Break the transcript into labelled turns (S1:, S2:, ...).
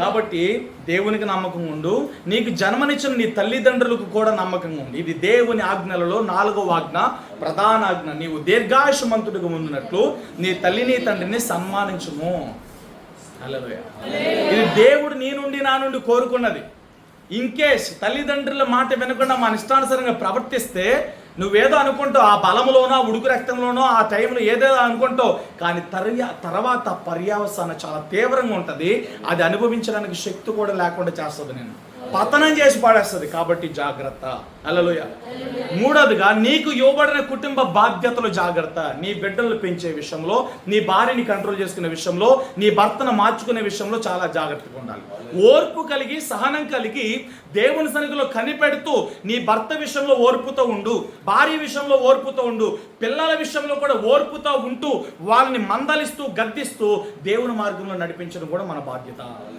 S1: కాబట్టి దేవునికి నమ్మకం ఉండు. నీకు జన్మనిచ్చిన నీ తల్లిదండ్రులకు కూడా నమ్మకంగా ఉండు. ఇది దేవుని ఆజ్ఞలలో నాలుగవ ఆజ్ఞ ప్రధాన ఆజ్ఞ. నీవు దీర్ఘాయుషమంతుడిగా ఉండినట్లు నీ తల్లిని తండ్రిని సన్మానించుము. ఇది దేవుడు నీ నుండి నా నుండి కోరుకున్నది. ఇన్ కేస్ తల్లిదండ్రుల మాట వినకుండా మన ఇష్టానుసారంగా ప్రవర్తిస్తే నువ్వేదో అనుకుంటావు ఆ బలంలోనో ఉడుకు రక్తంలోనో ఆ టైంలో ఏదేదో అనుకుంటావు కానీ తర్యా తర్వాత పర్యావసాన చాలా తీవ్రంగా ఉంటుంది. అది అనుభవించడానికి శక్తి కూడా లేకుండా చేస్తుంది నేను. పతనం చేసి పాడేస్తుంది. కాబట్టి జాగ్రత్త. అలలోయ మూడవదిగా నీకు ఇవ్వబడిన కుటుంబ బాధ్యతలు జాగ్రత్త. నీ బిడ్డలు పెంచే విషయంలో నీ భార్యని కంట్రోల్ చేసుకునే విషయంలో నీ భర్తను మార్చుకునే విషయంలో చాలా జాగ్రత్తగా ఉండాలి. ఓర్పు కలిగి సహనం కలిగి దేవుని సన్నిధిలో కనిపెడుతూ నీ భర్త విషయంలో ఓర్పుతో ఉండు భార్య విషయంలో ఓర్పుతో ఉండు పిల్లల విషయంలో కూడా ఓర్పుతో ఉంటూ వాళ్ళని మందలిస్తూ గద్దిస్తూ దేవుని మార్గంలో నడిపించడం కూడా మన బాధ్యత.